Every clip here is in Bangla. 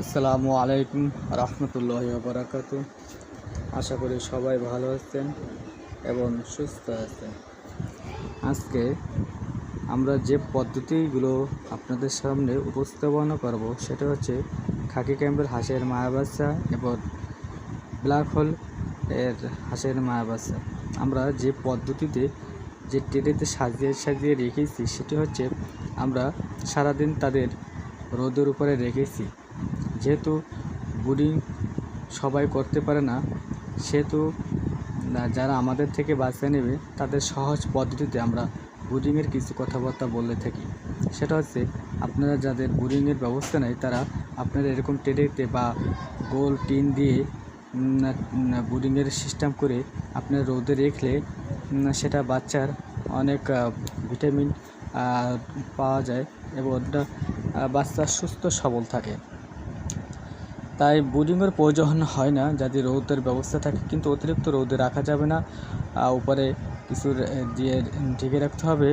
আসসালামু আলাইকুম রহমতুল্লাহ বারাকাত আশা করি সবাই ভালো আছেন এবং সুস্থ আছেন। আজকে আমরা যে পদ্ধতিগুলো আপনাদের সামনে উপস্থাপনা করব, সেটা হচ্ছে খাকি ক্যাম্পের হাঁসের মায়া বাচ্চা এবং ব্ল্যাক হোল এর হাঁসের মায়া বাচ্চা আমরা যে পদ্ধতিতে যে ট্রেতে সাজিয়ে সাজিয়ে রেখেছি, সেটি হচ্ছে আমরা সারাদিন তাদের রোদের উপরে রেখেছি। যেহেতু বুডিং সবাই করতে পারে না, সেহেতু যারা আমাদের থেকে বাচ্চা নেবে, তাদের সহজ পদ্ধতিতে আমরা বুডিংয়ের কিছু কথাবার্তা বলে থাকি। সেটা হচ্ছে, আপনারা যাদের বুডিংয়ের ব্যবস্থা নেই, তারা আপনারা এরকম টেডেতে বা গোল টিন দিয়ে বুডিংয়ের সিস্টেম করে আপনার রোদে রেখলে সেটা বাচ্চার অনেক ভিটামিন পাওয়া যায় এবং বাচ্চা সুস্থ সবল থাকে। তাই বুডিংয়ের প্রয়োজন হয় না, যাতে রৌদের ব্যবস্থা থাকে, কিন্তু অতিরিক্ত রৌদে রাখা যাবে না। উপরে কিছু দিয়ে ঢেকে রাখতে হবে,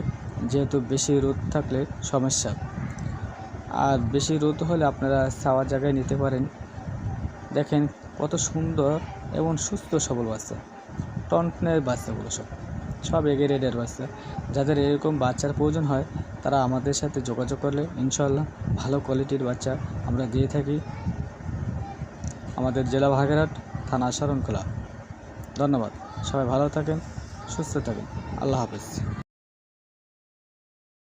যেহেতু বেশি রোদ থাকলে সমস্যা। আর বেশি রোদ হলে আপনারা ছাওয়ার জায়গায় নিতে পারেন। দেখেন কত সুন্দর এবং সুস্থ সবল বাচ্চা। টনটনের বাচ্চাগুলো সব। সব এগে রেডের বাচ্চা। যাদের এরকম বাচ্চার প্রয়োজন হয়, তারা আমাদের সাথে যোগাযোগ করলে ইনশাল্লাহ ভালো কোয়ালিটির বাচ্চা আমরা দিয়ে থাকি। আমাদের জেলা ভাগেরহাট থানা শরণখোলা ধন্যবাদ। সবাই ভালো থাকেন সুস্থ থাকেন। আল্লাহ হাফেজ।